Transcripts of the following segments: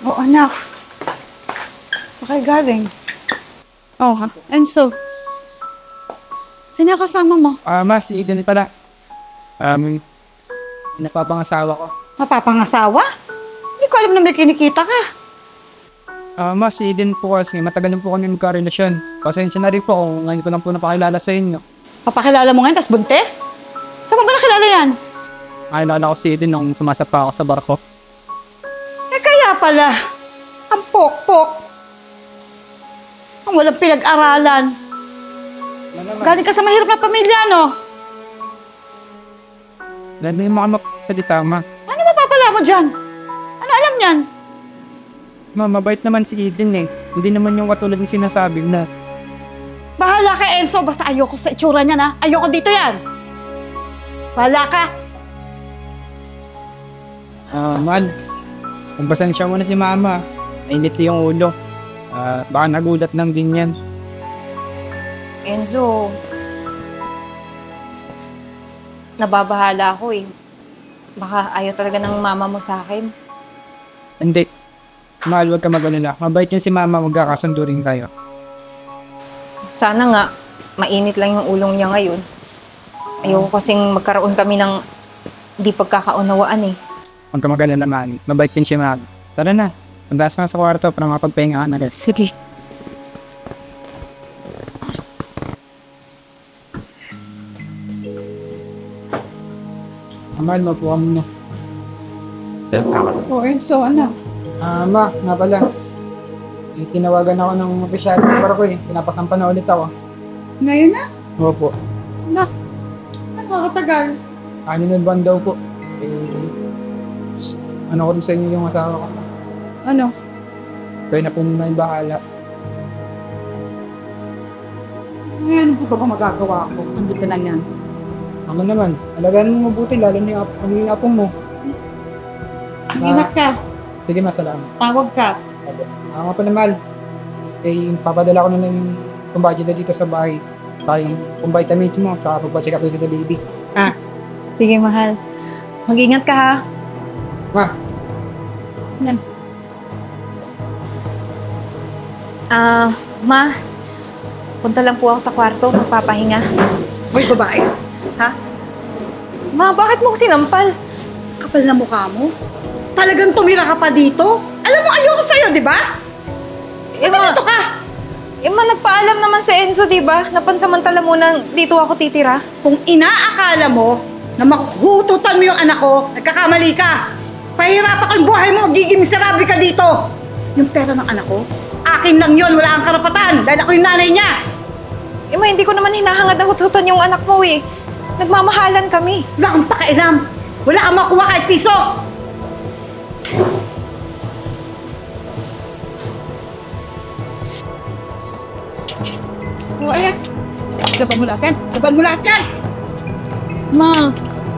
Oh, anak. Sa kayo galing? Oh, ha? Enzo. Sino yung kasama mo? Ah, ma, si Eden pala. Um, napapangasawa ko. Mapapangasawa? Hindi ko alam na may kinikita ka. Ah, ma, si Eden po kasi matagal na po kami magkarelasyon. Pasensya na rin po kung ngayon ko lang po napakilala sa inyo. Papakilala mo ngayon, tas buntes? Saan mo ba nakilala yan? Nakilala ko si Eden nung sumasapa ako sa barko. Eh kaya pala, ang pok-pok. Ang walang pinag-aralan. Galing ka sa mahirap na pamilya, no? Dahil may mga magsalita, ma. Ano mapapala mo dyan? Ano alam niyan? Ma, mabait naman si Eden eh. Hindi naman yung katulad ng sinasabi na Bahala ka, Enzo. Basta ayoko sa itsura niya, na. Ayoko dito yan. Bahala ka. Ah, mahal. Kung pasensya mo na si mama, mainit yung ulo. Ah, baka nagulat lang din yan. Enzo, nababahala ako eh. Baka ayaw talaga ng mama mo sa akin. Hindi. Mahal, huwag ka mag-alala. Mabait yun si mama, magkakasundo rin tayo. Sana nga, mainit lang yung ulong niya ngayon. Ayoko kasing magkaroon kami ng di pagkakaunawaan eh. Huwag ka mag-alala, mahal. Mabait yun si mama. Tara na. Puntas na sa kwarto para makapagpahinga ka na rin. Sige. Ah, mahal, mapuha mo na. Oh, Enzo, ano? Ah, ma, nga pala. Eh, tinawagan ako ng opisyal sa barko eh. Pinapasampa na ulit ako. Ngayon na? Opo. Ano makakatagal? Ano na buwan daw po? Eh, ano ko rin sa inyo yung asawa ko. Ano? Kaya na po muna yung bahala. Ngayon, ano ba ba magagawa ko? Nandito lang yan. Ako naman, alagaan mo mabuti, lalo na yung, ap- yung apong mo. Ingat ka. Sige, masalamat. Tawag ka. Ako nga pa naman. Eh, papadala ko na lang yung budget na dito sa bahay. Yung kung vitamins mo, saka pagpa-check up dito na baby. Sige, mahal. Mag-ingat ka ha. Ma, Ah, ma. Punta lang po ako sa kwarto, magpapahinga. Hoy, babae. Ma, bakit mo ko sinampal? Kapal na mukha mo. Talagang tumira ka pa dito? Alam mo, ayoko sa'yo, di ba? Eh, ma, Dito ka. Eh, ma, nagpaalam naman si Enzo, di ba? Napansamantala mo nang dito ako titira. Kung inaakala mo na makuhututan mo yung anak ko, nagkakamali ka. Pahirapan ko yung buhay mo, giging miserable ka dito. Yung pera ng anak ko, akin lang yon, wala kang karapatan dahil ako yung nanay niya. Eh, ma, hindi ko naman hinahangad na hututan yung anak mo eh. Nagmamahalan kami. Wala kang pakailam. Wala kang makuha kahit piso. O, ayan. Laban mo lahat yan. Laban mo lahat yan. Ma,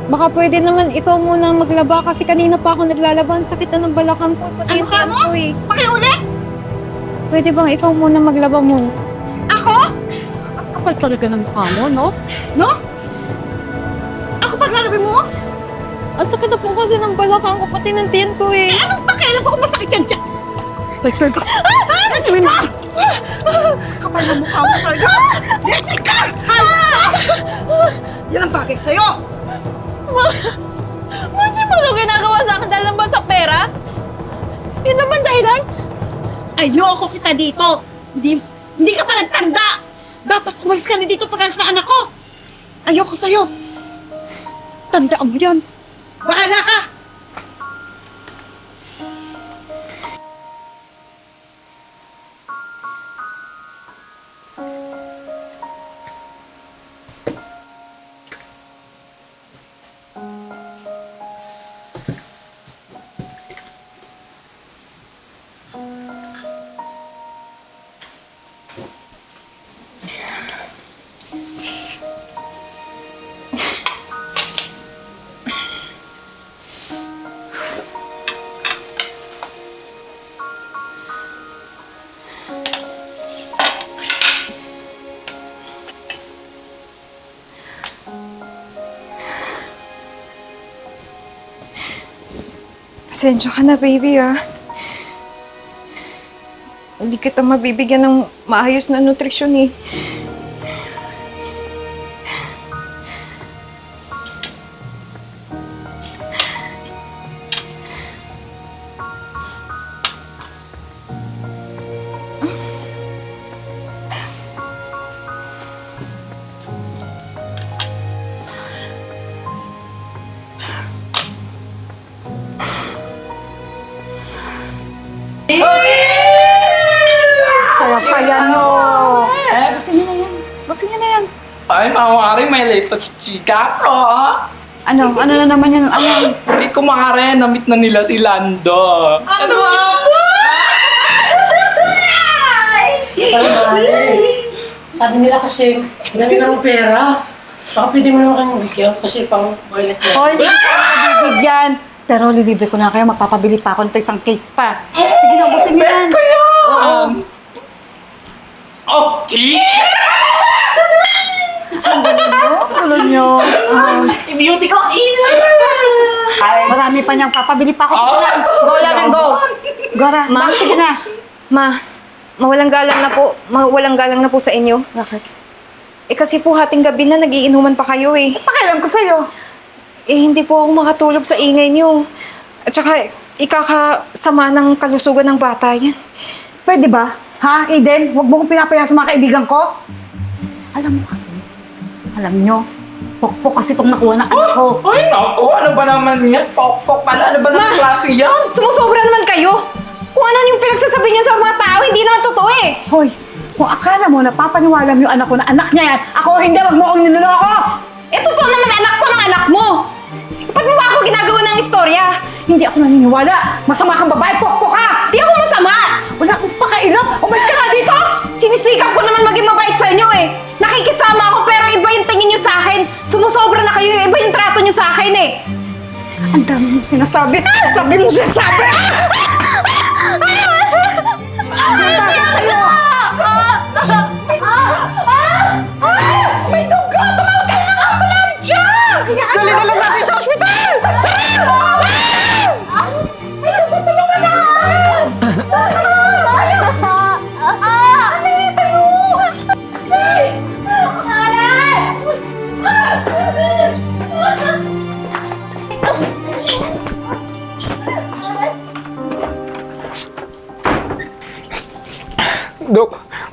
baka pwede naman ikaw muna maglaba kasi kanina pa ako naglalaban. Sakit na ng balakang ko. Pati Ano yung ka tiyan mo? ko eh. Pakiulit. Pwede bang ikaw muna maglaba muna? Ako? Ang kapal talaga ng mukha mo, no? No? Ako paglalabi mo? At sakit na po kasi ng balakang ko, pati ng tiyan ko eh. Eh, anong pakialam ko kung masakit yan dyan? Ka. Ah! Jessica! Kapal ng mukha mo talaga. Jessica! Yan ang bagay sa'yo. Bakit mo lang ginagawa sa akin dahil ba sa pera? Yun naman dahilan? Ayoko kita dito. Hindi, hindi ka pa nagtanda. Dapat umalis ka na dito pag sa anak ko. Ayoko sa'yo. Tandaan mo yan. Bahala ka. Pasensya ka na, baby, ah. Hindi kita mabibigyan ng maayos na nutrisyon, eh. Saya-saya nyo. Eh, Basin nyo na yan. Basin nyo na yan. ay, mawari, may latest chika, bro. Ano? Ano na naman yan? Ano? Ay, kumare, na-meet na nila si Lando. Ano? Sabi nila kasi, dami ng pera. Baka pwede mo naman kayong bigyan kasi pang toilet mo. Hoy, hindi ko na mabibigyan. Pero lilibre ko na kayo. Magpapabili pa ako nito isang case pa. Sige na, ubusin nyo yan. Um, okay! Ulo nyo. Um, I-beauty ko! marami pa niyang papabili pa ako. Sige lang. Go lang and go. Gora, Ma? Ma? sige na. Ma, mawalang galang na po. Mawalang galang na po sa inyo. Bakit? Eh kasi po hating gabi na nagiinuman pa kayo eh. Pakialam ko sa'yo. Eh hindi po ako makatulog sa ingay niyo. At saka ikakasama ng kalusugan ng bata yan. Pwede ba? Ha, Eden? Huwag mo kong pinapaya sa mga kaibigan ko. Alam mo kasi, alam nyo, pokpok kasi itong nakuha ng anak ko. Ay, naku, ano ba naman yan? Pok-pok pala, ano ba naman Ma! klase yan? Sumusobra naman kayo! Kung ano yung pinagsasabi niyo sa mga tao, hindi naman totoo eh! Hoy, kung akala mo na papaniwala mo yung anak ko na anak niya yan, ako hindi, wag mo akong niloloko! Eh totoo naman anak to ng anak mo! Ba't mo ba ako ginagawa ng istorya? Hindi ako naniniwala. Masama kang babae, pokpok ka! Di ako masama! Wala akong pakailam! Umalis ka na dito! Sinisikap ko naman maging mabait sa inyo eh! Nakikisama ako pero iba yung tingin niyo sa akin. Sumusobra na kayo, iba yung trato niyo sa akin eh! Ang dami mong sinasabi! Sabi mong sinasabi! May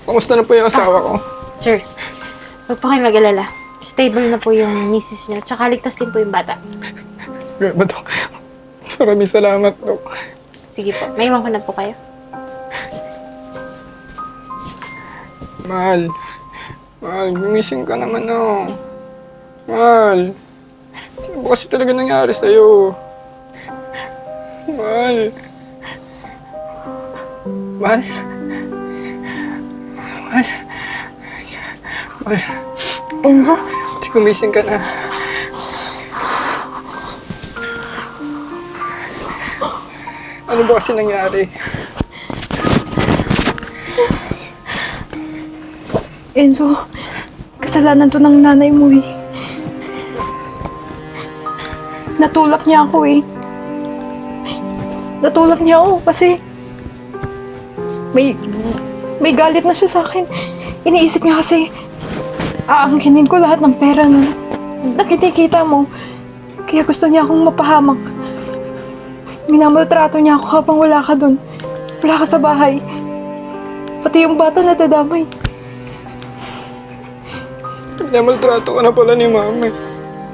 kamusta na po yung asawa ko? Sir, huwag po kayo mag-alala. Stable na po yung misis niya. Tsaka ligtas din po yung bata. Grabe, Dok. Maraming salamat, Dok. Sige po, may iwan ko na po kayo. Mahal. Mahal, gumising ka naman, oh. Mahal. Ano ba kasi talaga nangyari sa'yo? Mahal. Mahal. Mahal. Mahal. Enzo? Gumising ka na. Ano ba kasi nangyari? Enzo, kasalanan to ng nanay mo eh. Natulak niya ako eh. Natulak niya ako kasi may may galit na siya sa akin. Iniisip niya kasi aangkinin ko lahat ng pera na nakitikita mo. Kaya gusto niya akong mapahamak. Minamaltrato niya ako habang wala ka dun. Wala ka sa bahay. Pati yung bata na dadamay. Namaltrato ka na pala ni mama.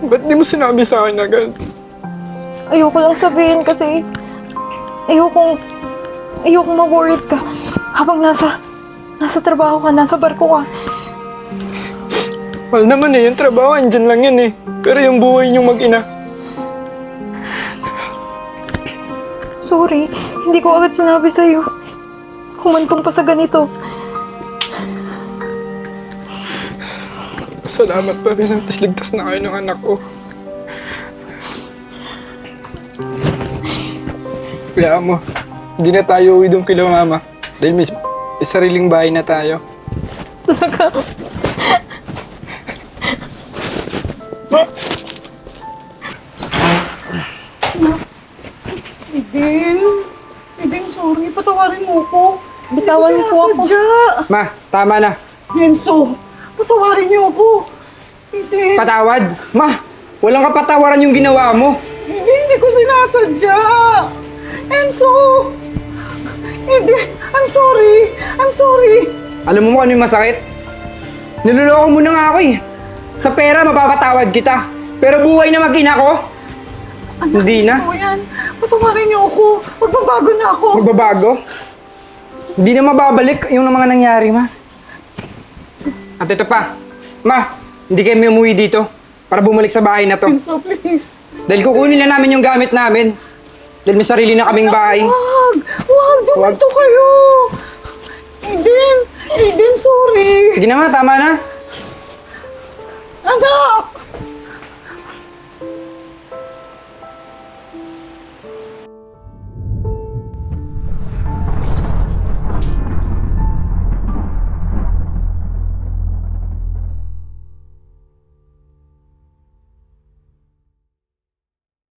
Ba't di mo sinabi sa akin agad? Ayoko lang sabihin kasi ayokong ayokong ma-worried ka habang nasa nasa trabaho ka, nasa barko ka. Mahal naman eh, yung trabaho, andyan lang yan eh. Pero yung buhay niyong mag-ina, Sorry, hindi ko agad sinabi sa'yo. Humantong pa sa ganito. salamat pa rin. Tapos ligtas na kayo ng anak ko. Kaya mo, hindi na tayo uwi doon kila mama. Dahil may, may sariling bahay na tayo. Talaga. Eden, ako. Bitawan niyo po ako. Ma, tama na. Enzo, patawarin niyo ako. Hindi, Patawad. Ma, walang kapatawaran yung ginawa mo. hindi, hindi ko sinasadya. Enzo! Hindi, I'm sorry. I'm sorry. Alam mo mo ano yung masakit? Niloloko mo na nga ako eh. Sa pera, mapapatawad kita. Pero buhay na mag-ina ko, hindi na. Ano yan? Patawarin niyo ako. Magbabago na ako. Magbabago. Hindi na mababalik yung mga nangyari, ma. At ito pa, ma, hindi kayo may umuwi dito para bumalik sa bahay na to. Enzo, please. Dahil kukunin na namin yung gamit namin. Dahil may sarili na kaming bahay. Wag! Wag! Dumito kayo! Eden! Eden, sorry! Sige na ma, tama na. Anak!